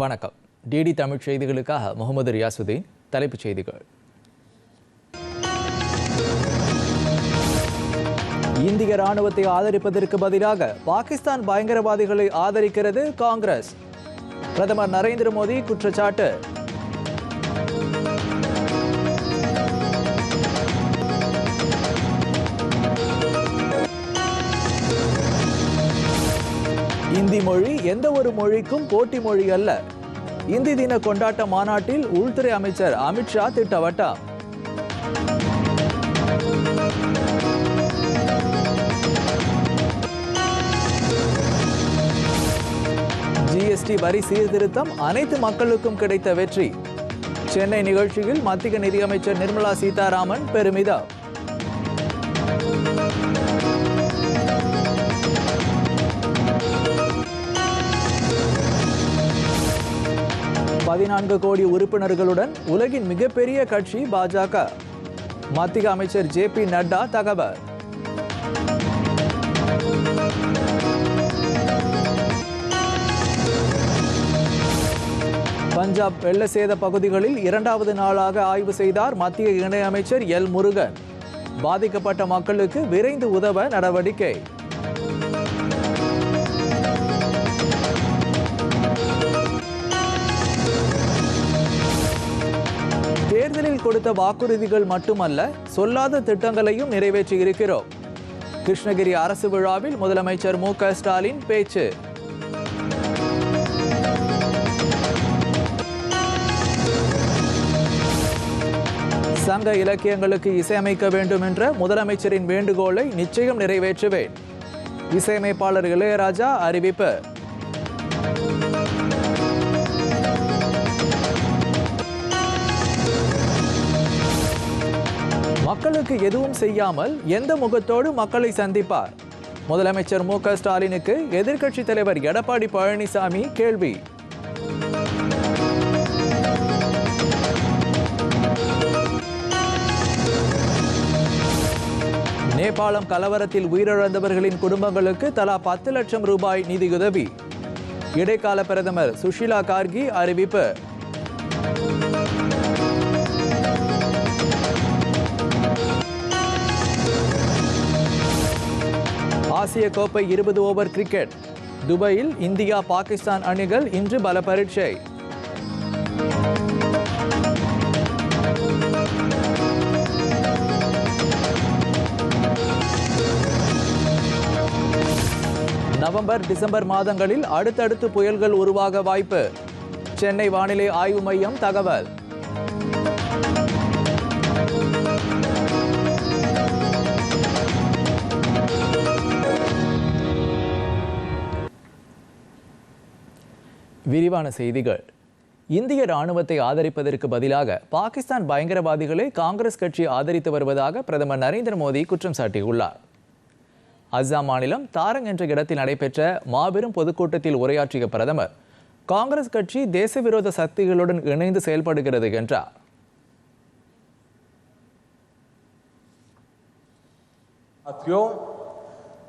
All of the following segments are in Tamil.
வணக்கம். டிடி தமிழ் செய்திகளுக்காக முகமது ரியாசுதீன் தலைப்புச் செய்திகள். இந்திய ராணுவத்தை ஆதரிப்பதற்கு பதிலாக பாகிஸ்தான் பயங்கரவாதிகளை ஆதரிக்கிறது காங்கிரஸ். பிரதமர் நரேந்திர மோடி குற்றச்சாட்டு. இந்தி மொழி எந்த ஒரு மொழிக்கும் போட்டி மொழி அல்ல. இந்தி தின கொண்டாட்ட மாநாட்டில் உள்துறை அமைச்சர் அமித்ஷா திட்டவட்டம். ஜிஎஸ்டி வரி சீர்திருத்தம் அனைத்து மக்களுக்கும் கிடைத்த வெற்றி. சென்னை நிகழ்ச்சியில் மத்திய நிதியமைச்சர் நிர்மலா சீதாராமன் பெருமிதம். பதினான்கு கோடி உறுப்பினர்களுடன் உலகின் மிகப்பெரிய கட்சி பாஜக. மத்திய அமைச்சர் ஜே பி நட்டா தகவல். பஞ்சாப் வெள்ள சேத பகுதிகளில் இரண்டாவது நாளாக ஆய்வு செய்தார் மத்திய இணையமைச்சர் எல் முருகன். பாதிக்கப்பட்ட மக்களுக்கு விரைந்து உதவ நடவடிக்கை. தேர்தலில் கொடுத்த வாக்குறுதிகள் மட்டுமல்ல சொல்லாத திட்டங்களையும் நிறைவேற்றி இருக்கிறோம் கிருஷ்ணகிரி அரசு விழாவில் முதலமைச்சர் மு க ஸ்டாலின் பேச்சு. சங்க இலக்கியங்களுக்கு இசையமைக்க வேண்டும் என்ற முதலமைச்சரின் வேண்டுகோளை நிச்சயம் நிறைவேற்றுவேன். இசையமைப்பாளர் இளையராஜா அறிவிப்பு. மக்களுக்கு எதுவும் செய்யாமல் எந்த முகத்தோடு மக்களை சந்திப்பார்? முதலமைச்சர் மு ஸ்டாலினுக்கு எதிர்க்கட்சித் தலைவர் எடப்பாடி பழனிசாமி கேள்வி. நேபாளம் கலவரத்தில் உயிரிழந்தவர்களின் குடும்பங்களுக்கு தலா பத்து லட்சம் ரூபாய் நிதியுதவி. இடைக்கால பிரதமர் சுஷிலா கார்கி அறிவிப்பு. ஆசிய கோப்பை இருபது ஓவர் கிரிக்கெட். துபாயில் இந்தியா பாகிஸ்தான் அணிகள் இன்று பல பரீட்சை. நவம்பர் டிசம்பர் மாதங்களில் அடுத்தடுத்து புயல்கள் உருவாக வாய்ப்பு. சென்னை வானிலை ஆய்வு மையம் தகவல். விரிவான செய்திகள் இந்திய ராணுவத்தை ஆதரிப்பதற்கு பதிலாக பாகிஸ்தான் பயங்கரவாதிகளை காங்கிரஸ் கட்சி ஆதரித்து வருவதாக பிரதமர் நரேந்திர மோடி குற்றம் சாட்டியுள்ளார் அஸ்ஸாம் மாநிலம் தாரங் என்ற இடத்தில் நடைபெற்ற மாபெரும் பொதுக்கூட்டத்தில் உரையாற்றிய பிரதமர் காங்கிரஸ் கட்சி தேசவிரோத சக்திகளுடன் இணைந்து செயல்படுகிறது என்றார் साथियों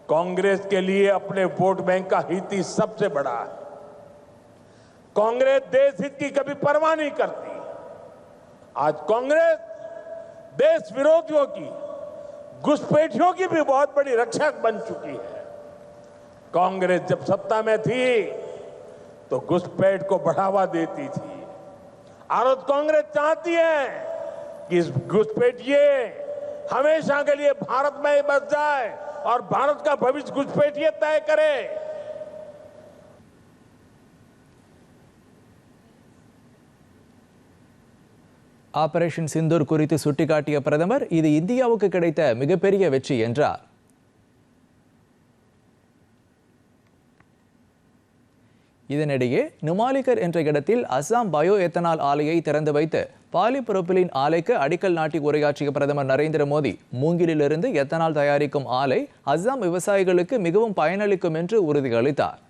कांग्रेस के लिए अपने वोट बैंक का हित ही सबसे बड़ा है कांग्रेस देश हित की कभी परवाह नहीं करती। आज कांग्रेस देश विरोधियों की, घुसपैठियों की भी बहुत बड़ी रक्षक बन चुकी है। कांग्रेस जब सत्ता में थी तो घुसपैठ को बढ़ावा देती थी। और कांग्रेस चाहती है कि इस घुसपैठिए हमेशा के लिए भारत में ही बस जाए और भारत का भविष्य घुसपैठिए तय करे। ஆபரேஷன் சிந்தூர் குறித்து சுட்டிக்காட்டிய பிரதமர் இது இந்தியாவுக்கு கிடைத்த மிகப்பெரிய வெற்றி என்றார். இதனிடையே நுமாலிகர் என்ற இடத்தில் அஸ்ஸாம் பயோ எத்தனால் ஆலையை திறந்து வைத்து பாலிபுரோப்பிலின் ஆலைக்கு அடிக்கல் நாட்டி உரையாற்றிய பிரதமர் நரேந்திர மோடி மூங்கிலிலிருந்து எத்தனால் தயாரிக்கும் ஆலை அஸ்ஸாம் விவசாயிகளுக்கு மிகவும் பயனளிக்கும் என்று உறுதியளித்தார்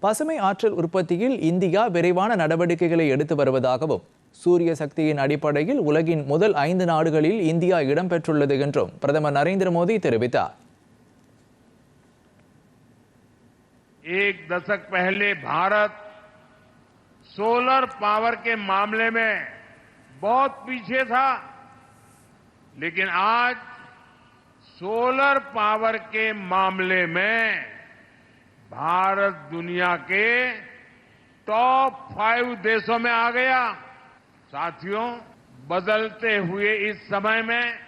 பசுமை ஆற்றல் உற்பத்தியில் இந்தியா விரைவான நடவடிக்கைகளை எடுத்து வருவதாகவும் சூரிய சக்தியின் அடிப்படையில் உலகின் முதல் ஐந்து நாடுகளில் இந்தியா இடம்பெற்றுள்ளது என்றும் பிரதமர் நரேந்திர மோடி தெரிவித்தார் एक दशक पहले भारत सोलर पावर के मामले में बहुत पीछे था लेकिन आज सोलर पावर के मामले में भारत दुनिया के टॉप फाइव देशों में आ गया साथियों, बदलते हुए इस समय में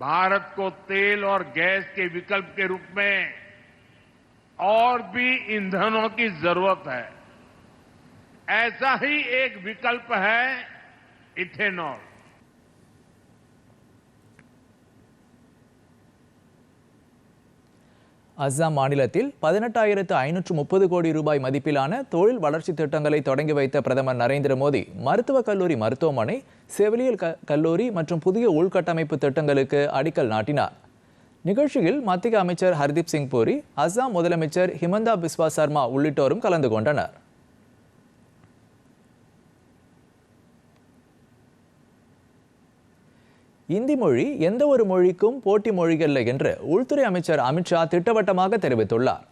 भारत को तेल और गैस के विकल्प के रूप में और भी ईंधनों की ज़रूरत है। ऐसा ही एक विकल्प है इथेनॉल। அஸ்ஸாம் மாநிலத்தில் பதினெட்டாயிரத்து ஐநூற்று முப்பது கோடி ரூபாய் மதிப்பிலான தொழில் வளர்ச்சி திட்டங்களை தொடங்கி வைத்த பிரதமர் நரேந்திர மோடி மருத்துவக் கல்லூரி மருத்துவமனை செவிலியல் க- கல்லூரி மற்றும் புதிய உள்கட்டமைப்பு திட்டங்களுக்கு அடிக்கல் நாட்டினார். நிகழ்ச்சியில் மத்திய அமைச்சர் ஹர்தீப் சிங் பூரி அஸ்ஸாம் முதலமைச்சர் ஹிமந்தா பிஸ்வா சர்மா உள்ளிட்டோரும் கலந்து கொண்டனர். இந்தி மொழி எந்த ஒரு மொழிக்கும் போட்டி மொழியல்ல என்று உள்துறை அமைச்சர் அமித்ஷா திட்டவட்டமாக தெரிவித்துள்ளார்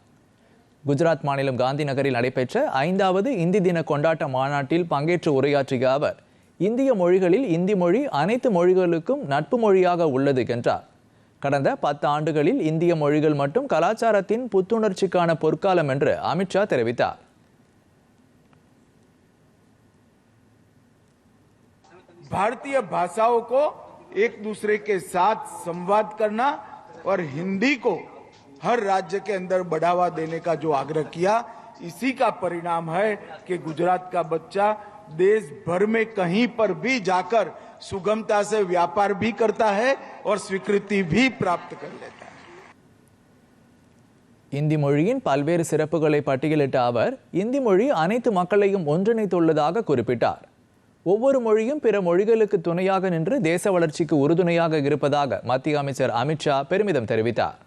குஜராத் மாநிலம் காந்தி நகரில் நடைபெற்ற ஐந்தாவது இந்தி தின கொண்டாட்ட மாநாட்டில் பங்கேற்று உரையாற்றிய அவர் இந்திய மொழிகளில் இந்தி மொழி அனைத்து மொழிகளுக்கும் நட்பு மொழியாக உள்ளது என்றார் கடந்த பத்து ஆண்டுகளில் இந்திய மொழிகள் மட்டும் கலாச்சாரத்தின் புத்துணர்ச்சிக்கான பொற்காலம் என்று அமித்ஷா தெரிவித்தார் भारतीय भाषाओं को एक दूसरे के साथ संवाद करना और हिंदी को हर राज्य के अंदर बढ़ावा देने का जो आग्रह किया इसी का परिणाम है कि गुजरात का बच्चा देश भर में कहीं पर भी जाकर सुगमता से व्यापार भी करता है और स्वीकृति भी प्राप्त कर लेता है இந்தி மொழியின் பல்வேறு சிறப்புகளை பட்டியலிட்ட அவர் இந்தி மொழி அனைத்து மக்களையும் ஒன்றிணைத்துள்ளதாக குறிப்பிட்டார் ஒவ்வொரு மொழியும் பிற மொழிகளுக்கு துணையாக நின்று தேச வளர்ச்சிக்கு உறுதுணையாக இருப்பதாக மத்திய அமைச்சர் அமித்ஷா பெருமிதம் தெரிவித்தார்.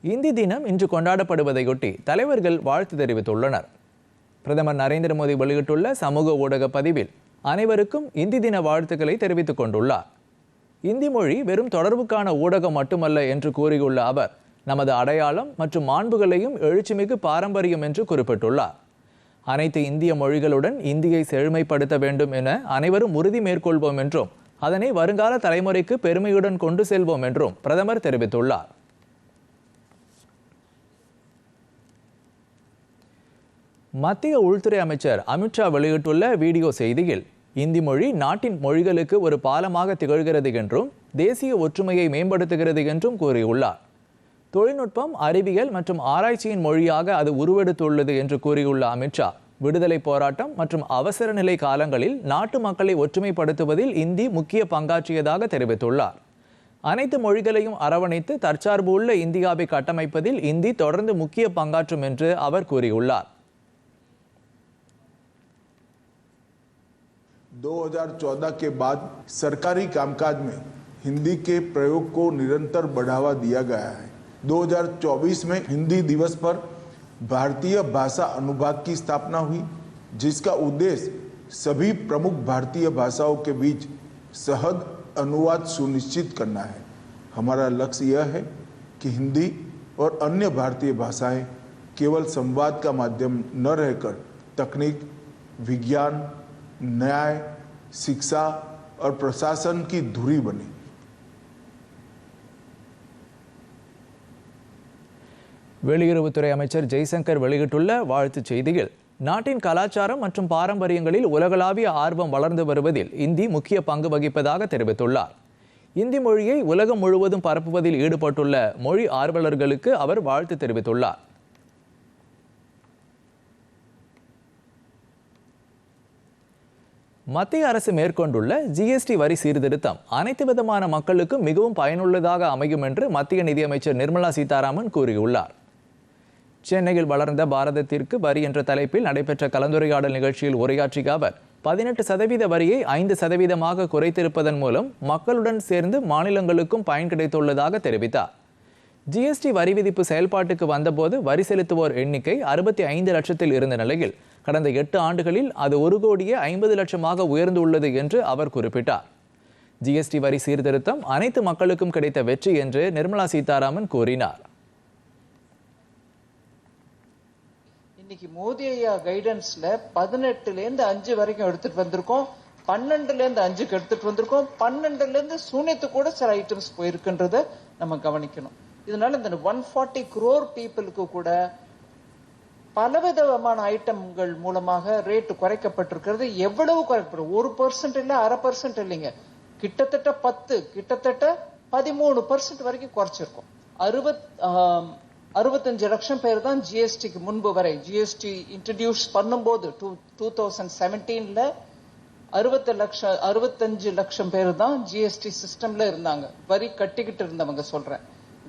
இந்தி தினம் இன்று கொண்டாடப்படுவதையொட்டி தலைவர்கள் வாழ்த்து தெரிவித்துள்ளனர். பிரதமர் நரேந்திர மோடி வெளியிட்டுள்ள சமூக ஊடக பதிவில் அனைவருக்கும் இந்தி தின வாழ்த்துக்களை தெரிவித்துக் கொண்டுள்ளார். இந்தி மொழி வெறும் தொடர்புக்கான ஊடகம் மட்டுமல்ல என்று கூறியுள்ள அவர் நமது அடையாளம் மற்றும் மாண்புகளையும் எழுச்சிமிகு பாரம்பரியம் என்று குறிப்பிட்டுள்ளார். அனைத்து இந்திய மொழிகளுடன் இந்தியை செழுமைப்படுத்த வேண்டும் என அனைவரும் உறுதி மேற்கொள்வோம் என்றும் அதனை வருங்கால தலைமுறைக்கு பெருமையுடன் கொண்டு செல்வோம் என்றும் பிரதமர் தெரிவித்துள்ளார். மத்திய உள்துறை அமைச்சர் அமித்ஷா வெளியிட்டுள்ள வீடியோ செய்தியில் இந்தி மொழி நாட்டின் மொழிகளுக்கு ஒரு பாலமாக திகழ்கிறது என்றும் தேசிய ஒற்றுமையை மேம்படுத்துகிறது என்றும் கூறியுள்ளார். தொழில்நுட்பம் அறிவியல் மற்றும் ஆராய்ச்சியின் மொழியாக அது உருவெடுத்துள்ளது என்று கூறியுள்ள அமித்ஷா விடுதலை போராட்டம் மற்றும் அவசர நிலை காலங்களில் நாட்டு மக்களை ஒற்றுமைப்படுத்துவதில் இந்தி முக்கிய பங்காற்றியதாக தெரிவித்துள்ளார் அனைத்து மொழிகளையும் அரவணைத்து தற்சார்பு உள்ள இந்தியாவை கட்டமைப்பதில் இந்தி தொடர்ந்து முக்கிய பங்காற்றும் என்று அவர் கூறியுள்ளார் 2014 के बाद सरकारी कामकाज में हिंदी के प्रयोग को निरंतर बढ़ावा दिया गया है 2024 में हिंदी दिवस पर भारतीय भाषा अनुभाग की स्थापना हुई, जिसका उद्देश्य सभी प्रमुख भारतीय भाषाओं के बीच सहज अनुवाद सुनिश्चित करना है। हमारा लक्ष्य यह है कि हिंदी और अन्य भारतीय भाषाएँ केवल संवाद का माध्यम न रहकर तकनीक, विज्ञान, न्याय, शिक्षा और प्रशासन की धुरी बने। வெளியுறவுத்துறை அமைச்சர் ஜெய்சங்கர் வெளியிட்டுள்ள வாழ்த்துச் செய்தியில் நாட்டின் கலாச்சாரம் மற்றும் பாரம்பரியங்களில் உலகளாவிய ஆர்வம் வளர்ந்து வருவதில் இந்தி முக்கிய பங்கு வகிப்பதாக தெரிவித்துள்ளார். இந்தி மொழியை உலகம் முழுவதும் பரப்புவதில் ஈடுபட்டுள்ள மொழி ஆர்வலர்களுக்கு அவர் வாழ்த்து தெரிவித்துள்ளார். மத்திய அரசு மேற்கொண்டுள்ள ஜிஎஸ்டி வரி சீர்திருத்தம் அனைத்து விதமான மக்களுக்கும் மிகவும் பயனுள்ளதாக அமையும் என்று மத்திய நிதியமைச்சர் நிர்மலா சீதாராமன் கூறியுள்ளார். சென்னையில் வளர்ந்த பாரதத்திற்கு வரி என்ற தலைப்பில் நடைபெற்ற கலந்துரையாடல் நிகழ்ச்சியில் உரையாற்றிய அவர் பதினெட்டு சதவீத வரியை ஐந்து சதவீதமாக குறைத்திருப்பதன் மூலம் மக்களுடன் சேர்ந்து மாநிலங்களுக்கும் பயன் கிடைத்துள்ளதாக தெரிவித்தார். ஜிஎஸ்டி வரி விதிப்பு செயல்பாட்டுக்கு வந்தபோது வரி செலுத்துவோர் எண்ணிக்கை அறுபத்தி ஐந்து லட்சத்தில் இருந்த நிலையில் கடந்த எட்டு ஆண்டுகளில் அது ஒரு கோடியே ஐம்பது லட்சமாக உயர்ந்துள்ளது என்று அவர் குறிப்பிட்டார். ஜிஎஸ்டி வரி சீர்திருத்தம் அனைத்து மக்களுக்கும் கிடைத்த வெற்றி என்று நிர்மலா சீதாராமன் கூறினார். இன்னைக்கு மோதி ஐயா கைடன்ஸ்ல பதினெட்டுல இருந்து அஞ்சு வரைக்கும் எடுத்துட்டு வந்திருக்கோம். பன்னெண்டுல இருந்து அஞ்சுக்கு எடுத்துட்டு வந்திருக்கோம். பன்னெண்டுல இருந்து சூனியத்து கூட சில ஐட்டம்ஸ் போயிருக்குன்றத நம்ம கவனிக்கணும். இதனால இந்த ஒன் ஃபார்ட்டி குரோர் பீப்புளுக்கு கூட பலவிதமான ஐட்டம்கள் மூலமாக ரேட் குறைக்கப்பட்டிருக்கிறது. எவ்வளவு குறைக்கப்படும் ஒரு பர்சன்ட் இல்ல அரை பர்சன்ட் இல்லைங்க. கிட்டத்தட்ட பத்து கிட்டத்தட்ட பதிமூணு பர்சன்ட் வரைக்கும் குறைச்சிருக்கோம். அறுபத் அறுபத்தஞ்சு லட்சம் பேர் தான் ஜிஎஸ்டிக்கு முன்பு வரை ஜிஎஸ்டி இன்ட்ரடியூஸ் பண்ணும்போது டூ டூ தௌசண்ட் செவன்டீன்ல அறுபத்து லட்சம் அறுபத்தஞ்சு லட்சம் பேர் தான் ஜிஎஸ்டி சிஸ்டம்ல இருந்தாங்க. வரி கட்டிக்கிட்டு இருந்தவங்க சொல்றேன்.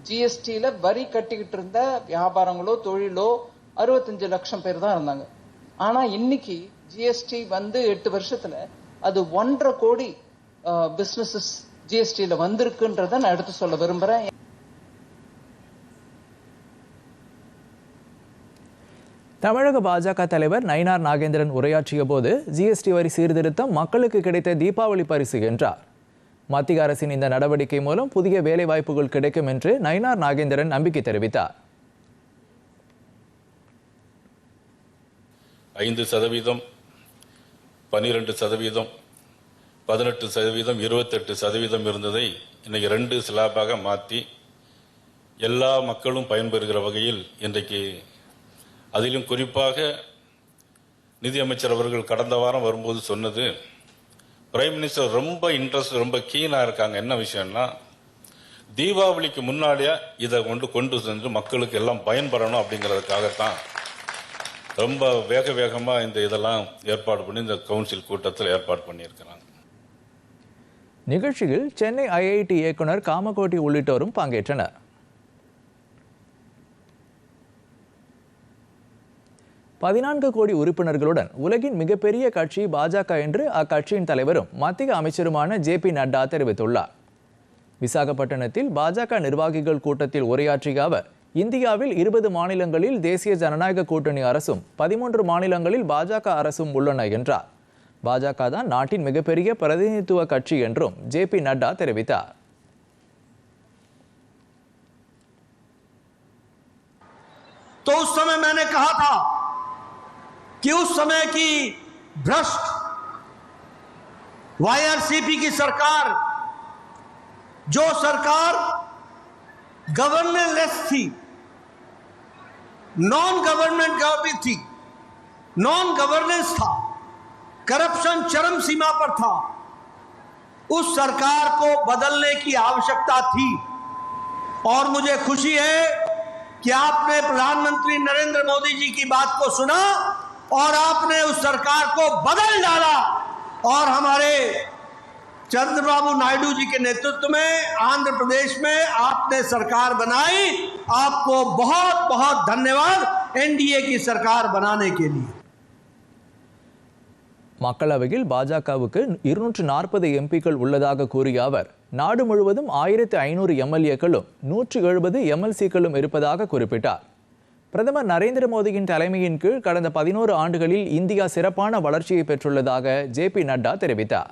ஜிஎஸ்டியில் வரி கட்டிக்கிட்டு இருந்த வியாபாரங்களோ தொழிலோ அறுபத்தஞ்சு லட்சம் பேர் தான் இருந்தாங்க. ஆனா இன்னைக்கு ஜிஎஸ்டி வந்து எட்டு வருஷத்துல அது ஒன்றரை கோடி பிசினஸஸ் ஜிஎஸ்டியில் வந்திருக்குன்றத நான் எடுத்து சொல்ல விரும்புறேன். தமிழக பாஜக தலைவர் நயினார் நாகேந்திரன் உரையாற்றிய போது ஜிஎஸ்டி வரி சீர்திருத்தம் மக்களுக்கு கிடைத்த தீபாவளி பரிசு என்றார். மத்திய அரசின் இந்த நடவடிக்கை மூலம் புதிய வேலைவாய்ப்புகள் கிடைக்கும் என்று நயினார் நாகேந்திரன் நம்பிக்கை தெரிவித்தார். ஐந்து சதவீதம் பன்னிரெண்டு சதவீதம் பதினெட்டு சதவீதம் இருபத்தெட்டு சதவீதம் இருந்ததை இன்னைக்கு ரெண்டு ஸ்லாபாக மாற்றி எல்லா மக்களும் பயன்பெறுகிற வகையில் இன்றைக்கு அதிலும் குறிப்பாக நிதியமைச்சர் அவர்கள் கடந்த வாரம் வரும்போது சொன்னது பிரைம் மினிஸ்டர் ரொம்ப இன்ட்ரெஸ்ட் ரொம்ப கீனாக இருக்காங்க. என்ன விஷயம்னா தீபாவளிக்கு முன்னாடியே இதை கொண்டு கொண்டு சென்று மக்களுக்கு எல்லாம் பயன்படணும் அப்படிங்கிறதுக்காகத்தான் ரொம்ப வேக வேகமாக இந்த இதெல்லாம் ஏற்பாடு பண்ணி இந்த கவுன்சில் கூட்டத்தில் ஏற்பாடு பண்ணியிருக்கிறாங்க. நிகழ்ச்சியில் சென்னை ஐஐடி இயக்குனர் காமகோட்டி உள்ளிட்டோரும் பங்கேற்றனர். பதினான்கு கோடி உறுப்பினர்களுடன் உலகின் மிகப்பெரிய கட்சி பாஜக என்று அக்கட்சியின் தலைவரும் மத்திய அமைச்சருமான ஜே பி நட்டா தெரிவித்துள்ளார் விசாகப்பட்டினத்தில் பாஜக நிர்வாகிகள் கூட்டத்தில் உரையாற்றிய அவர் இந்தியாவில் இருபது மாநிலங்களில் தேசிய ஜனநாயக கூட்டணி அரசும் பதிமூன்று மாநிலங்களில் பாஜக அரசும் உள்ளன என்றார் பாஜக தான் நாட்டின் மிகப்பெரிய பிரதிநிதித்துவ கட்சி என்றும் ஜே பி நட்டா தெரிவித்தார் तो उस समय मैंने कहा था कि उस समय की भ्रष्ट वाईआरसीपी की सरकार, जो सरकार गवर्नेंस थी नॉन गवर्नमेंट गवर्नमेंट थी नॉन गवर्नेंस था करप्शन चरम सीमा पर था, उस सरकार को बदलने की आवश्यकता थी। और मुझे खुशी है कि आपने प्रधानमंत्री नरेंद्र मोदी जी की बात को सुना और आपने उस सरकार को बदल डाला और हमारे चंद्रबाबू नायडू जी के नेतृत्व में आंध्र प्रदेश में आपने सरकार बनाई आपको बहुत बहुत धन्यवाद एनडीए की सरकार बनाने के लिए மக்களவையில் பாஜகவுக்கு இருநூற்று நாற்பது எம்பிக்கள் உள்ளதாக கூறிய அவர் நாடு முழுவதும் ஆயிரத்து ஐநூறு எம்எல்ஏக்களும் நூற்று எழுபது எம்எல்சிக்களும் இருப்பதாக குறிப்பிட்டார் பிரதமர் நரேந்திர மோடியின் தலைமையின் கீழ் கடந்த பதினோரு ஆண்டுகளில் இந்தியா சிறப்பான வளர்ச்சியை பெற்றுள்ளதாக ஜே பி நட்டா தெரிவித்தார்.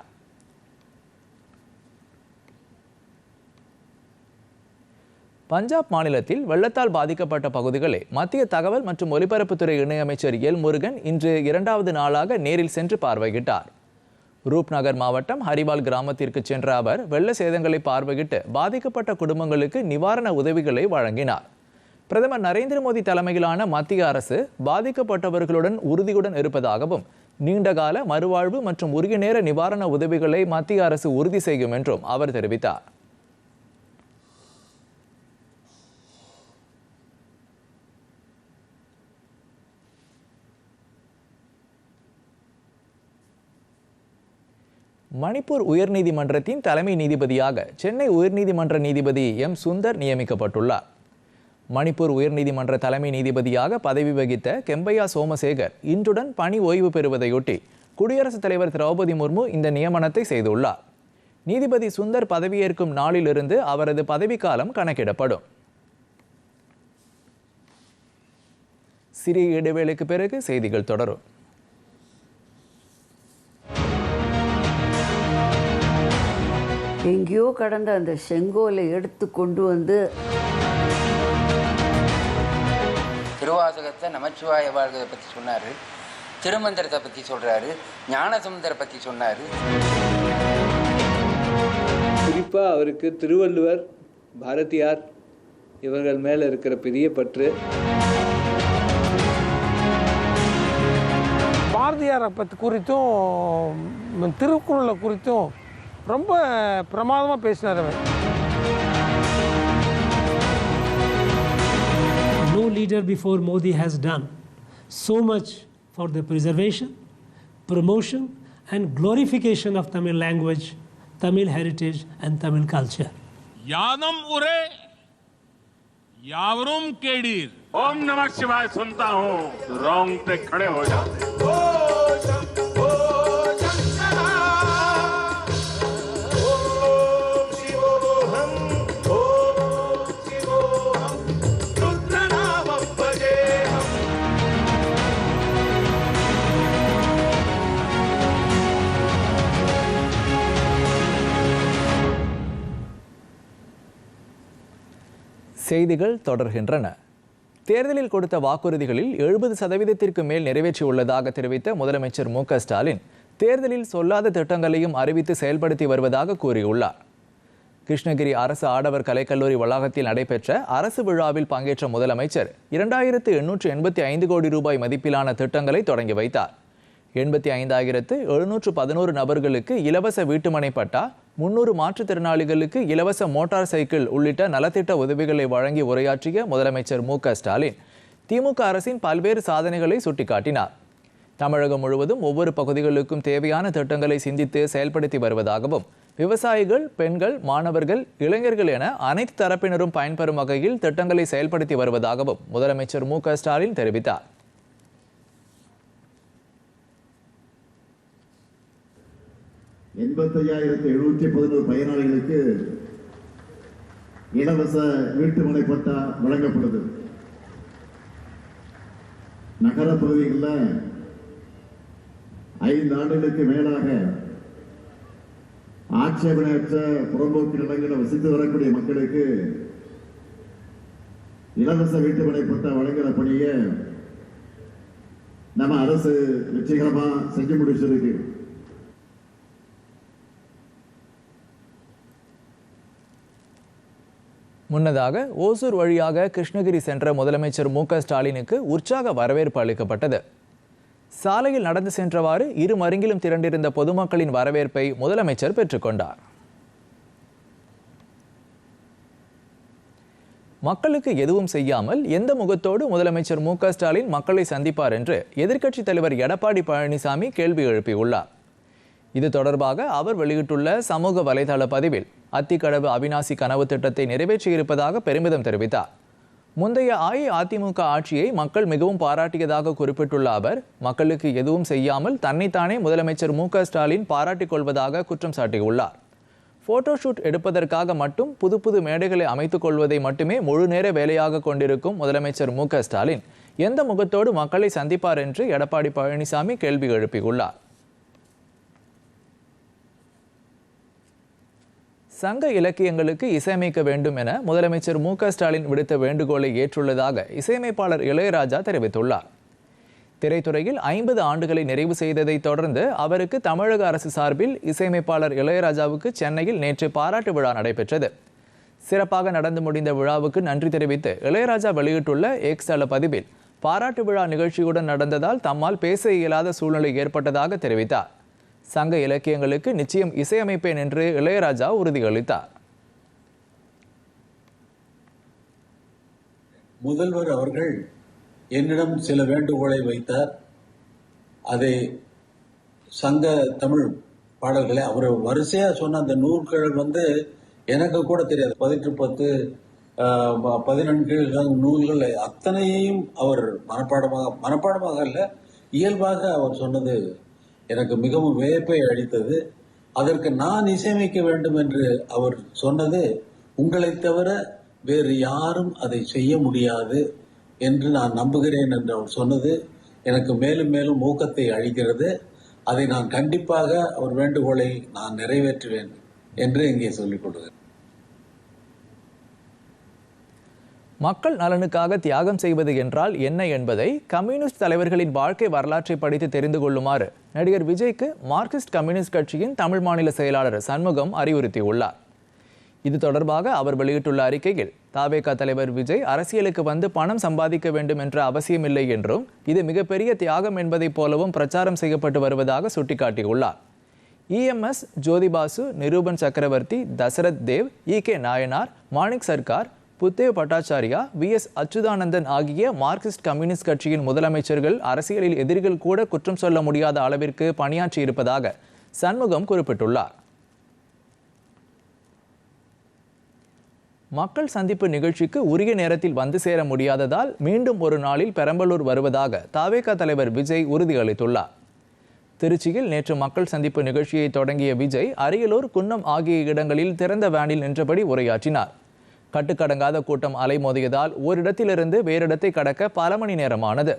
பஞ்சாப் மாநிலத்தில் வெள்ளத்தால் பாதிக்கப்பட்ட பகுதிகளை மத்திய தகவல் மற்றும் ஒலிபரப்புத்துறை இணையமைச்சர் எல் முருகன் இன்று இரண்டாவது நாளாக நேரில் சென்று பார்வையிட்டார். ரூப்நகர் மாவட்டம் ஹரிவால் கிராமத்திற்கு சென்ற அவர் வெள்ள சேதங்களை பார்வையிட்டு பாதிக்கப்பட்ட குடும்பங்களுக்கு நிவாரண உதவிகளை வழங்கினார். பிரதமர் நரேந்திர மோடி தலைமையிலான மத்திய அரசு பாதிக்கப்பட்டவர்களுடன் உறுதியுடன் இருப்பதாகவும் நீண்டகால மறுவாழ்வு மற்றும் உரிய நேர நிவாரண உதவிகளை மத்திய அரசு உறுதி செய்யும் என்றும் அவர் தெரிவித்தார். மணிப்பூர் உயர்நீதிமன்றத்தின் தலைமை நீதிபதியாக சென்னை உயர்நீதிமன்ற நீதிபதி எம். சுந்தர் நியமிக்கப்பட்டுள்ளார். மணிப்பூர் உயர்நீதிமன்ற தலைமை நீதிபதியாக பதவி வகித்த கெம்பையா சோமசேகர் இன்றுடன் பணி ஓய்வு பெறுவதையொட்டி குடியரசுத் தலைவர் திரௌபதி முர்மு இந்த நியமனத்தை செய்துள்ளார். நீதிபதி சுந்தர் பதவியேற்கும் நாளிலிருந்து அவரது பதவிக்காலம் கணக்கிடப்படும். சிறிய இடைவேளைக்கு பிறகு செய்திகள் தொடரும். எங்கேயோ கடந்த அந்த செங்கோலை எடுத்து கொண்டு வந்து திருவாசகத்தை நமச்சிவாய வாழ்கிறத பற்றி சொன்னார். திருமந்திரத்தை பற்றி சொல்கிறாரு ஞானசமுந்தரை பற்றி சொன்னார். குறிப்பாக அவருக்கு திருவள்ளுவர் பாரதியார் இவர்கள் மேலே இருக்கிற பெரிய பற்று. பாரதியாரை பற்றி குறித்தும் திருக்குறளை குறித்தும் ரொம்ப பிரமாதமாக பேசினார் அவர். Leader before Modi has done so much for the preservation, promotion, and glorification of Tamil language, Tamil heritage, and Tamil culture. यादम उरे यावरुम केडीर ओम नमः शिवाय सुनता हूँ Wrong रोंगटे खड़े हो जाते செய்திகள் தொடர்கின்றன. தேர்தலில் கொடுத்த வாக்குறுதிகளில் எழுபது சதவீதத்திற்கு மேல் நிறைவேற்றியுள்ளதாக தெரிவித்த முதலமைச்சர் மு ஸ்டாலின் தேர்தலில் சொல்லாத திட்டங்களையும் அறிவித்து செயல்படுத்தி வருவதாக கூறியுள்ளார். கிருஷ்ணகிரி அரசு ஆடவர் கலைக்கல்லூரி வளாகத்தில் நடைபெற்ற அரசு விழாவில் பங்கேற்ற முதலமைச்சர் இரண்டாயிரத்து எண்ணூற்று எண்பத்தி ஐந்து கோடி ரூபாய் மதிப்பிலான திட்டங்களை தொடங்கி வைத்தார். எண்பத்தி ஐந்தாயிரத்து எழுநூற்று பதினோரு நபர்களுக்கு இலவச வீட்டுமனை பட்டா முன்னூறு மாற்றுத்திறனாளிகளுக்கு இலவச மோட்டார் சைக்கிள் உள்ளிட்ட நலத்திட்ட உதவிகளை வழங்கி உரையாற்றிய முதலமைச்சர் மு ஸ்டாலின் திமுக அரசின் பல்வேறு சாதனைகளை சுட்டிக்காட்டினார். தமிழகம் முழுவதும் ஒவ்வொரு பகுதிகளுக்கும் தேவையான திட்டங்களை சிந்தித்து செயல்படுத்தி வருவதாகவும் விவசாயிகள் பெண்கள் மாணவர்கள் இளைஞர்கள் என அனைத்து தரப்பினரும் பயன்பெறும் வகையில் திட்டங்களை செயல்படுத்தி வருவதாகவும் முதலமைச்சர் மு க ஸ்டாலின் தெரிவித்தார். எண்பத்தையாயிரத்தி எழுநூற்றி பதினோரு பயனாளிகளுக்கு இலவச வீட்டுமனை பட்டா வழங்கப்படுது. நகர பகுதிகளில் ஐந்து ஆண்டுகளுக்கு மேலாக ஆட்சேபனையற்ற புறம்போக்கு நிலங்களை வசித்து வரக்கூடிய மக்களுக்கு இலவச வீட்டுமனை பட்டா வழங்குகிற பணியை நம்ம அரசு வெற்றிகரமாக செஞ்சு முடிச்சிருக்கு. முன்னதாக ஓசூர் வழியாக கிருஷ்ணகிரி சென்ற முதலமைச்சர் மு ஸ்டாலினுக்கு உற்சாக வரவேற்பு அளிக்கப்பட்டது. சாலையில் நடந்து சென்றவாறு இரு மருங்கிலும் திரண்டிருந்த பொதுமக்களின் வரவேற்பை முதலமைச்சர் பெற்றுக்கொண்டார் மக்களுக்கு எதுவும் செய்யாமல் எந்த முகத்தோடு முதலமைச்சர் மு ஸ்டாலின் மக்களை சந்திப்பார் என்று எதிர்க்கட்சித் தலைவர் எடப்பாடி பழனிசாமி கேள்வி எழுப்பியுள்ளார். இது தொடர்பாக அவர் வெளியிட்டுள்ள சமூக வலைதள பதிவில் அத்திக்கடவு அவினாசி கனவு திட்டத்தை நிறைவேற்றியிருப்பதாக பெருமிதம் தெரிவித்தார். முந்தைய அஇஅதிமுக ஆட்சியை மக்கள் மிகவும் பாராட்டியதாக குறிப்பிட்டுள்ள அவர் மக்களுக்கு எதுவும் செய்யாமல் தன்னைத்தானே முதலமைச்சர் மு ஸ்டாலின் பாராட்டிக் கொள்வதாக குற்றம் சாட்டியுள்ளார். போட்டோஷூட் எடுப்பதற்காக மட்டும் புது புது மேடைகளை அமைத்துக் கொள்வதை மட்டுமே முழு நேர வேலையாக கொண்டிருக்கும் முதலமைச்சர் மு ஸ்டாலின் எந்த முகத்தோடு மக்களை சந்திப்பார் என்று எடப்பாடி பழனிசாமி கேள்வி எழுப்பியுள்ளார். சங்க இலக்கியங்களுக்கு இசையமைக்க வேண்டும் என முதலமைச்சர் மு க ஸ்டாலின் விடுத்த வேண்டுகோளை ஏற்றுள்ளதாக இசையமைப்பாளர் இளையராஜா தெரிவித்துள்ளார். திரைத்துறையில் ஐம்பது ஆண்டுகளை நிறைவு செய்ததை தொடர்ந்து அவருக்கு தமிழக அரசு சார்பில் இசையமைப்பாளர் இளையராஜாவுக்கு சென்னையில் நேற்று பாராட்டு விழா நடைபெற்றது. சிறப்பாக நடந்து முடிந்த விழாவுக்கு நன்றி தெரிவித்து இளையராஜா வெளியிட்டுள்ள எக்ஸ் தள பதிவில் பாராட்டு விழா நிகழ்ச்சியுடன் நடந்ததால் தம்மால் பேச இயலாத சூழ்நிலை ஏற்பட்டதாக தெரிவித்தார். சங்க இலக்கியங்களுக்கு நிச்சயம் இசையமைப்பேன் என்று இளையராஜா உறுதியளித்தார். முதல்வர் அவர்கள் என்னிடம் சில வேண்டுகோளை வைத்தார். அதை சங்க தமிழ் பாடல்களை அவர் வரிசையா சொன்ன அந்த நூல்கள் வந்து எனக்கு கூட தெரியாது. பதிட்டு பத்து பதினெண்டு நூல்கள் அத்தனையையும் அவர் மனப்பாடமாக மனப்பாடமாக இல்லை இயல்பாக அவர் சொன்னது எனக்கு மிகவும் வியப்பை அளித்தது. அதற்கு நான் இசையமைக்க வேண்டும் என்று அவர் சொன்னது உங்களை தவிர வேறு யாரும் அதை செய்ய முடியாது என்று நான் நம்புகிறேன் என்று அவர் சொன்னது எனக்கு மேலும் மேலும் ஊக்கத்தை அளிக்கிறது. அதை நான் கண்டிப்பாக அவர் வேண்டுகோளை நான் நிறைவேற்றுவேன் என்று இங்கே சொல்லிக் கொடுக்கிறேன் மக்கள் நலனுக்காக தியாகம் செய்வது என்றால் என்ன என்பதை கம்யூனிஸ்ட் தலைவர்களின் வாழ்க்கை வரலாற்றை படித்து தெரிந்து கொள்ளுமாறு நடிகர் விஜய்க்கு மார்க்சிஸ்ட் கம்யூனிஸ்ட் கட்சியின் தமிழ் மாநில செயலாளர் சண்முகம் அறிவுறுத்தியுள்ளார். இது தொடர்பாக அவர் வெளியிட்டுள்ள அறிக்கையில் தாவேகா தலைவர் விஜய் அரசியலுக்கு வந்து பணம் சம்பாதிக்க வேண்டும் என்ற அவசியமில்லை என்றும் இது மிகப்பெரிய தியாகம் என்பதைப் போலவும் பிரச்சாரம் செய்யப்பட்டு வருவதாக சுட்டிக்காட்டியுள்ளார். இஎம்எஸ் ஜோதிபாசு நிரூபன் சக்கரவர்த்தி தசரத் தேவ் இ கே நாயனார் மாணிக் சர்க்கார் புத்தே பட்டாச்சாரியா வி. எஸ். அச்சுதானந்தன் ஆகிய மார்க்சிஸ்ட் கம்யூனிஸ்ட் கட்சியின் முதலமைச்சர்கள் அரசியலில் எதிரிகள் கூட குற்றம் சொல்ல முடியாத அளவிற்கு பணியாற்றியிருப்பதாக சண்முகம் குறிப்பிட்டுள்ளார். மக்கள் சந்திப்பு நிகழ்ச்சிக்கு உரிய நேரத்தில் வந்து சேர முடியாததால் மீண்டும் ஒரு நாளில் பெரம்பலூர் வருவதாக தாவேகா தலைவர் விஜய் உறுதியளித்துள்ளார். திருச்சியில் நேற்று மக்கள் சந்திப்பு நிகழ்ச்சியை தொடங்கிய விஜய் அரியலூர் குன்னம் ஆகிய இடங்களில் திறந்த வேனில் நின்றபடி உரையாற்றினார். கட்டுக்கடங்காத கூட்டம் அலைமோதியதால் ஓரிடத்திலிருந்து வேறிடத்தை கடக்க பல மணி நேரமானது.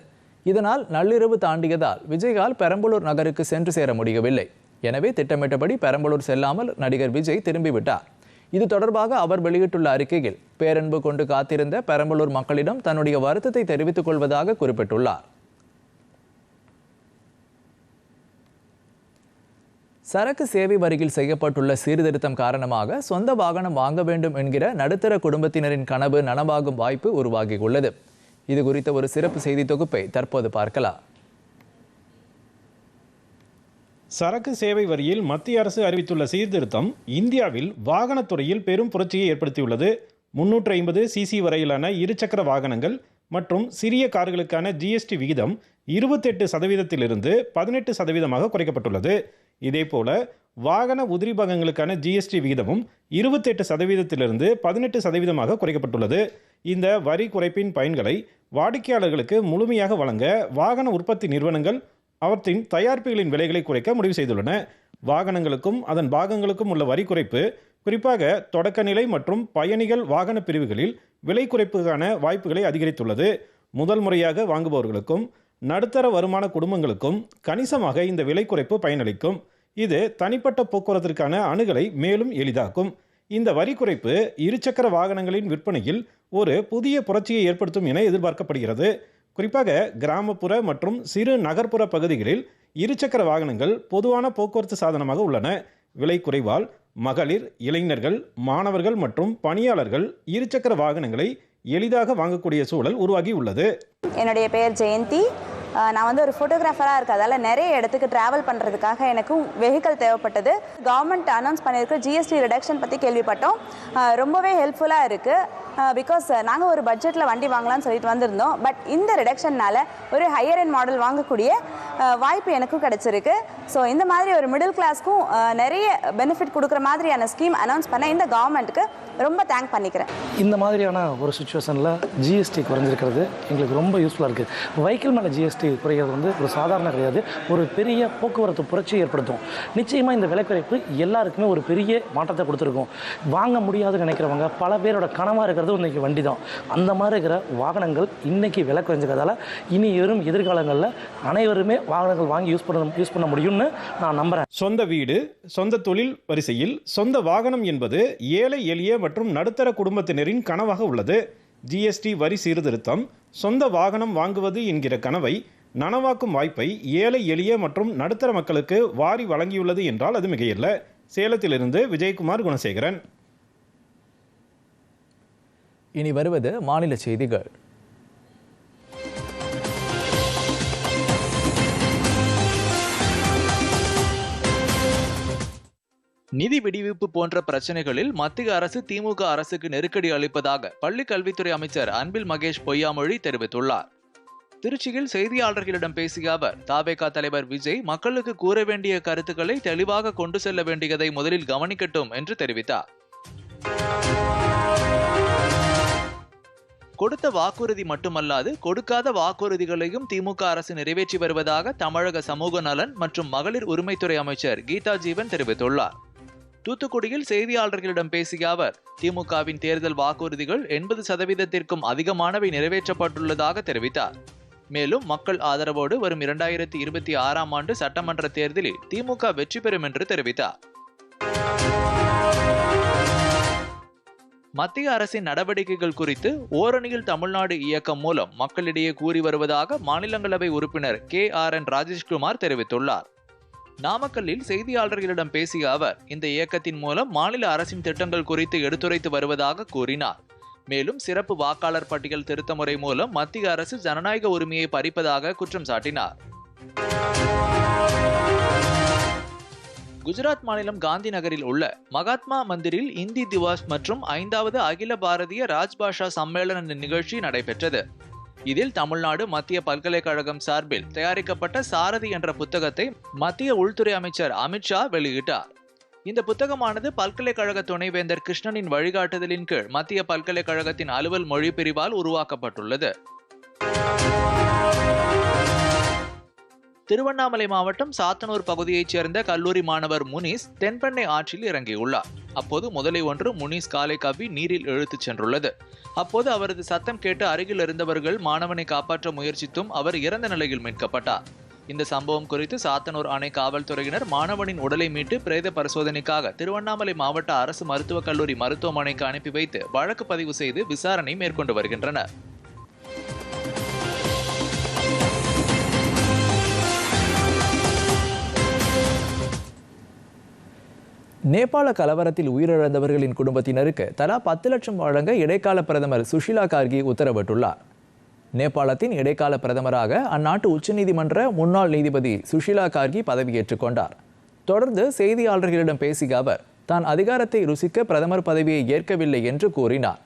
இதனால் நள்ளிரவு தாண்டியதால் விஜயால் பெரம்பலூர் நகருக்கு சென்று சேர முடியவில்லை. எனவே திட்டமிட்டபடி பெரம்பலூர் செல்லாமல் நடிகர் விஜய் திரும்பிவிட்டார். இது தொடர்பாக அவர் வெளியிட்டுள்ள அறிக்கையில் பேரன்பு கொண்டு காத்திருந்த பெரம்பலூர் மக்களிடம் தன்னுடைய வருத்தத்தை தெரிவித்துக் கொள்வதாக குறிப்பிட்டுள்ளார். சரக்கு சேவை வரியில் செய்யப்பட்டுள்ள சீர்திருத்தம் காரணமாக சொந்த வாகனம் வாங்க வேண்டும் என்கிற நடுத்தர குடும்பத்தினரின் கனவு நனவாகும் வாய்ப்பு உருவாகியுள்ளது. இது குறித்த ஒரு சிறப்பு செய்தி தொகுப்பை தற்போது பார்க்கலாம். சரக்கு சேவை வரியில் மத்திய அரசு அறிவித்துள்ள சீர்திருத்தம் இந்தியாவில் வாகனத்துறையில் பெரும் புரட்சியை ஏற்படுத்தியுள்ளது. முன்னூற்று ஐம்பது சிசி வரையிலான இருசக்கர வாகனங்கள் மற்றும் சிறிய கார்களுக்கான ஜிஎஸ்டி விகிதம் இருபத்தெட்டு சதவீதத்திலிருந்து பதினெட்டு சதவீதமாக குறைக்கப்பட்டுள்ளது. இதேபோல வாகன உதிரி பாகங்களுக்கான ஜிஎஸ்டி விகிதமும் இருபத்தெட்டு சதவீதத்திலிருந்து பதினெட்டு சதவீதமாக குறைக்கப்பட்டுள்ளது. இந்த வரி குறைப்பின் பயன்களை வாடிக்கையாளர்களுக்கு முழுமையாக வழங்க வாகன உற்பத்தி நிறுவனங்கள் அவற்றின் தயாரிப்புகளின் விலைகளை குறைக்க முடிவு செய்துள்ளன. வாகனங்களுக்கும் அதன் பாகங்களுக்கும் உள்ள வரி குறைப்பு குறிப்பாக தொடக்கநிலை மற்றும் பயணிகள் வாகன பிரிவுகளில் விலை குறைப்புக்கான வாய்ப்புகளை அதிகரித்துள்ளது. முதல் முறையாக வாங்குபவர்களுக்கும் நடுத்தர வருமான குடும்பங்களுக்கும் கணிசமாக இந்த விலை குறைப்பு பயனளிக்கும். இது தனிப்பட்ட போக்குவரத்திற்கான அணுகலை மேலும் எளிதாக்கும். இந்த வரி குறைப்பு இருசக்கர வாகனங்களின் விற்பனையில் ஒரு புதிய புரட்சியை ஏற்படுத்தும் என எதிர்பார்க்கப்படுகிறது. குறிப்பாக கிராமப்புற மற்றும் சிறு நகர்ப்புற பகுதிகளில் இருசக்கர வாகனங்கள் பொதுவான போக்குவரத்து சாதனமாக உள்ளன. விலை குறைவால் மகளிர் இளைஞர்கள் மாணவர்கள் மற்றும் பணியாளர்கள் இருசக்கர வாகனங்களை எளிதாக வாங்கக்கூடிய சூழல் உருவாகி உள்ளது என்னுடைய பெயர் ஜெயந்தி. நான் வந்து ஒரு ஃபோட்டோகிராஃபராக இருக்கிறதால நிறைய இடத்துக்கு ட்ராவல் பண்ணுறதுக்காக எனக்கும் வெஹிக்கல் தேவைப்பட்டது. கவர்மெண்ட் அனௌன்ஸ் பண்ணியிருக்க ஜிஎஸ்டி ரிடக்ஷன் பற்றி கேள்விப்பட்டோம். ரொம்பவே ஹெல்ப்ஃபுல்லாக இருக்குது பிகாஸ் நாங்கள் ஒரு பட்ஜெட்டில் வண்டி வாங்கலாம்னு சொல்லிட்டு வந்திருந்தோம். பட் இந்த ரிடக்ஷன்னால் ஒரு ஹையர் அண்ட் மாடல் வாங்கக்கூடிய வாய்ப்பு எனக்கும் கிடைச்சிருக்கு. ஸோ இந்த மாதிரி ஒரு மிடில் கிளாஸ்க்கும் நிறைய பெனிஃபிட் கொடுக்குற மாதிரியான ஸ்கீம் அனௌன்ஸ் பண்ண இந்த கவர்மெண்ட்டுக்கு ரொம்ப தேங்க் பண்ணிக்கிறேன். இந்த மாதிரியான ஒரு சுச்சுவேஷனில் ஜிஎஸ்டி குறைஞ்சிருக்கிறது எங்களுக்கு ரொம்ப யூஸ்ஃபுல்லாக இருக்குது வெஹிக்கிள் மேலே ஜிஎஸ்டி குறைகிறது வந்து ஒரு சாதாரண கிடையாது. ஒரு பெரிய போக்குவரத்து புரட்சியை ஏற்படுத்தும். நிச்சயமாக இந்த விலை குறைப்பு எல்லாருக்குமே ஒரு பெரிய மாற்றத்தை கொடுத்துருக்கும். வாங்க முடியாதுன்னு நினைக்கிறவங்க பல பேரோட கனவாக இருக்கிறது இன்றைக்கி வண்டி தான் அந்த மாதிரி இருக்கிற வாகனங்கள் இன்றைக்கி விலை குறைஞ்சிக்கிறதால இனி வரும் எதிர்காலங்களில் அனைவருமே வாகனங்கள் வாங்கி யூஸ் பண்ண யூஸ் பண்ண முடியும்னு நான் நம்புகிறேன் சொந்த வீடு சொந்த தொழில் வரிசையில் சொந்த வாகனம் என்பது ஏழை எளிய மற்றும் நடுத்தர குடும்பத்தினரின் கனவாக உள்ளது. ஜிஎஸ்டி வரி சீர்திருத்தம் சொந்த வாகனம் வாங்குவது என்கிற கனவை நனவாக்கும் வாய்ப்பை ஏழை எளிய மற்றும் நடுத்தர மக்களுக்கு வாரி வழங்கியுள்ளது என்றால் அது மிகையில்லை. சேலத்திலிருந்து விஜயகுமார் குணசேகரன். இனி வருவது மாநில செய்திகள். நிதி விடுவிப்பு போன்ற பிரச்சனைகளில் மத்திய அரசு திமுக அரசுக்கு நெருக்கடி அளிப்பதாக பள்ளி கல்வித்துறை அமைச்சர் அன்பில் மகேஷ் பொய்யாமொழி தெரிவித்துள்ளார். திருச்சியில் செய்தியாளர்களிடம் பேசிய அவர் தாவேகா தலைவர் விஜய் மக்களுக்கு கூற வேண்டிய கருத்துக்களை தெளிவாக கொண்டு செல்ல வேண்டியதை முதலில் கவனிக்கட்டும் என்று தெரிவித்தார். கொடுத்த வாக்குறுதி மட்டுமல்லாது கொடுக்காத வாக்குறுதிகளையும் திமுக அரசு நிறைவேற்றி வருவதாக தமிழக சமூக நலன் மற்றும் மகளிர் உரிமைத்துறை அமைச்சர் கீதா ஜீவன் தெரிவித்துள்ளார். தூத்துக்குடியில் செய்தியாளர்களிடம் பேசிய அவர் திமுகவின் தேர்தல் வாக்குறுதிகள் எண்பது சதவீதத்திற்கும் அதிகமானவை நிறைவேற்றப்பட்டுள்ளதாக தெரிவித்தார். மேலும் மக்கள் ஆதரவோடு வரும் இரண்டாயிரத்தி இருபத்தி ஆறாம் ஆண்டு சட்டமன்ற தேர்தலில் திமுக வெற்றி பெறும் என்று தெரிவித்தார். மத்திய அரசின் நடவடிக்கைகள் குறித்து ஓரணியில் தமிழ்நாடு இயக்கம் மூலம் மக்களிடையே கூறி வருவதாக மாநிலங்களவை உறுப்பினர் கே ஆர் என் ராஜேஷ்குமார் தெரிவித்துள்ளார். நாமக்கல்லில் செய்தியாளர்களிடம் பேசிய அவர் இந்த இயக்கத்தின் மூலம் மாநில அரசின் திட்டங்கள் குறித்து எடுத்துரைத்து வருவதாக கூறினார். மேலும் சிறப்பு வாக்காளர் பட்டியல் திருத்த முறை மூலம் மத்திய அரசு ஜனநாயக உரிமையை பறிப்பதாக குற்றம் சாட்டினார். குஜராத் மாநிலம் காந்தி நகரில் உள்ள மகாத்மா மந்திரில் இந்தி திவாஸ் மற்றும் ஐந்தாவது அகில பாரதிய ராஜ்பாஷா சம்மேளன நிகழ்ச்சி நடைபெற்றது. இதில் தமிழ்நாடு மத்திய பல்கலைக்கழகம் சார்பில் தயாரிக்கப்பட்ட சாரதி என்ற புத்தகத்தை மத்திய உள்துறை அமைச்சர் அமித்ஷா வெளியிட்டார். இந்த புத்தகமானது பல்கலைக்கழக துணைவேந்தர் கிருஷ்ணனின் வழிகாட்டுதலின் கீழ் மத்திய பல்கலைக்கழகத்தின் அலுவல் மொழி பிரிவால் உருவாக்கப்பட்டுள்ளது. திருவண்ணாமலை மாவட்டம் சாத்தனூர் பகுதியைச் சேர்ந்த கல்லூரி மாணவர் முனிஸ் தென்பெண்ணை ஆற்றில் இறங்கியுள்ளார். அப்போது முதலை ஒன்று முனிஸ் காலை கவ்வி நீரில் இழுத்துச் சென்றுள்ளது. அப்போது அவரது சத்தம் கேட்டு அருகில் இருந்தவர்கள் மாணவனை காப்பாற்ற முயற்சித்தும் அவர் இறந்த நிலையில் மீட்கப்பட்டார். இந்த சம்பவம் குறித்து சாத்தனூர் அணை காவல்துறையினர் மாணவனின் உடலை மீட்டு பிரேத பரிசோதனைக்காக திருவண்ணாமலை மாவட்ட அரசு மருத்துவக் கல்லூரி மருத்துவமனைக்கு அனுப்பி வைத்து வழக்கு பதிவு செய்து விசாரணை மேற்கொண்டு வருகின்றனர். நேபாள கலவரத்தில் உயிரிழந்தவர்களின் குடும்பத்தினருக்கு தலா பத்து லட்சம் வழங்க இடைக்கால பிரதமர் சுஷிலா கார்கி உத்தரவிட்டுள்ளார். நேபாளத்தின் இடைக்கால பிரதமராக அந்நாட்டு உச்சநீதிமன்ற முன்னாள் நீதிபதி சுஷிலா கார்கி பதவியேற்றுக் கொண்டார். தொடர்ந்து செய்தியாளர்களிடம் பேசிய அவர் தான் அதிகாரத்தை ருசிக்க பிரதமர் பதவியை ஏற்கவில்லை என்று கூறினார்.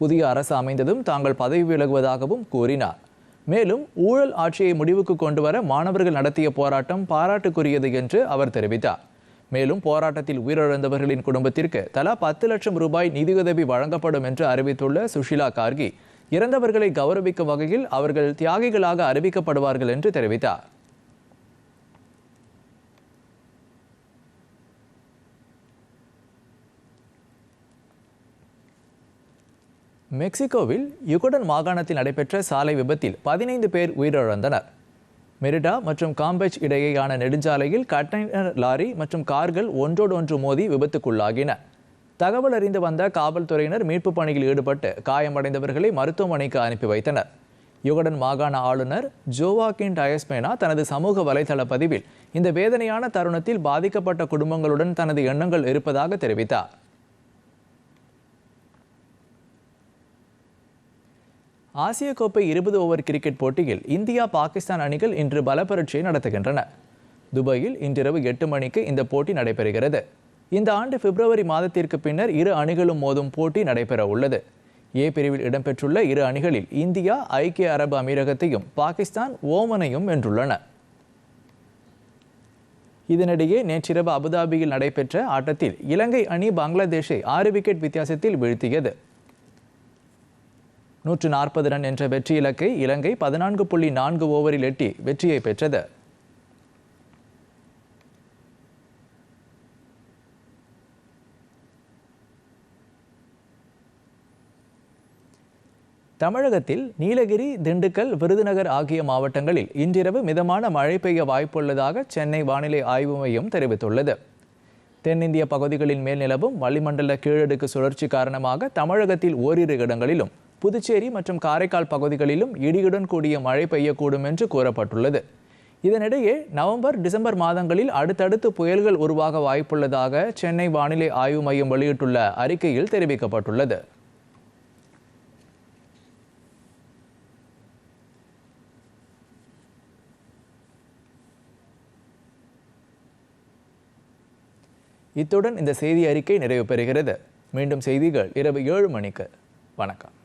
புதிய அரசு அமைந்ததும் தாங்கள் பதவி விலகுவதாகவும் கூறினார். மேலும் ஊழல் ஆட்சியை முடிவுக்கு கொண்டு வர மாணவர்கள் நடத்திய போராட்டம் பாராட்டுக்குரியது என்று அவர் தெரிவித்தார். மேலும் போராட்டத்தில் உயிரிழந்தவர்களின் குடும்பத்திற்கு தலா பத்து லட்சம் ரூபாய் நிதியுதவி வழங்கப்படும் என்று அறிவித்துள்ள சுஷிலா கார்கி இறந்தவர்களை கௌரவிக்கும் வகையில் அவர்கள் தியாகிகளாக அறிவிக்கப்படுவார்கள் என்று தெரிவித்தார். மெக்சிகோவில் யுகடன் மாகாணத்தில் நடைபெற்ற சாலை விபத்தில் பதினைந்து பேர் உயிரிழந்தனர். மெரிடா மற்றும் காம்பெச் இடையேயான நெடுஞ்சாலையில் கண்டெய்னர் லாரி மற்றும் கார்கள் ஒன்றோடு ஒன்று மோதி விபத்துக்குள்ளாகின. தகவல் அறிந்து வந்த காவல்துறையினர் மீட்புப் பணியில் ஈடுபட்டு காயமடைந்தவர்களை மருத்துவமனைக்கு அனுப்பி வைத்தனர். யுகடன் மாகாண ஆளுநர் ஜோவாக்கின் டயஸ்மேனா தனது சமூக வலைதள பதிவில் இந்த வேதனையான தருணத்தில் பாதிக்கப்பட்ட குடும்பங்களுடன் தனது எண்ணங்கள் இருப்பதாக தெரிவித்தார். ஆசிய கோப்பை இருபது ஓவர் கிரிக்கெட் போட்டியில் இந்தியா பாகிஸ்தான் அணிகள் இன்று பலப்பரட்சியை நடத்துகின்றன. துபாயில் இன்றிரவு எட்டு மணிக்கு இந்த போட்டி நடைபெறுகிறது. இந்த ஆண்டு பிப்ரவரி மாதத்திற்கு பின்னர் இரு அணிகளும் மோதும் போட்டி நடைபெற உள்ளது. ஏ பிரிவில் இடம்பெற்றுள்ள இரு அணிகளில் இந்தியா ஐக்கிய அரபு அமீரகத்தையும் பாகிஸ்தான் ஓமனையும் வென்றுள்ளன. இதனிடையே நேற்றிரவு அபுதாபியில் நடைபெற்ற ஆட்டத்தில் இலங்கை அணி பங்களாதேஷை ஆறு விக்கெட் வித்தியாசத்தில் வீழ்த்தியது. நூற்று நாற்பது ரன் என்ற வெற்றி இலக்கை இலங்கை பதினான்கு புள்ளி நான்கு ஓவரில் எட்டி வெற்றியை பெற்றது. தமிழகத்தில் நீலகிரி திண்டுக்கல் விருதுநகர் ஆகிய மாவட்டங்களில் இன்றிரவு மிதமான மழை பெய்ய வாய்ப்புள்ளதாக சென்னை வானிலை ஆய்வு மையம் தெரிவித்துள்ளது. தென்னிந்திய பகுதிகளின் மேல் நிலவும் வளிமண்டல கீழடுக்கு சுழற்சி காரணமாக தமிழகத்தில் ஓரிரு இடங்களிலும் புதுச்சேரி மற்றும் காரைக்கால் பகுதிகளிலும் இடியுடன் கூடிய மழை பெய்யக்கூடும் என்று கூறப்பட்டுள்ளது. இதனிடையே நவம்பர் டிசம்பர் மாதங்களில் அடுத்தடுத்து புயல்கள் உருவாக வாய்ப்புள்ளதாக சென்னை வானிலை ஆய்வு மையம் வெளியிட்டுள்ள அறிக்கையில் தெரிவிக்கப்பட்டுள்ளது. இத்துடன் இந்த செய்தி அறிக்கை நிறைவு பெறுகிறது. மீண்டும் செய்திகள் இரவு ஏழு மணிக்கு. வணக்கம்.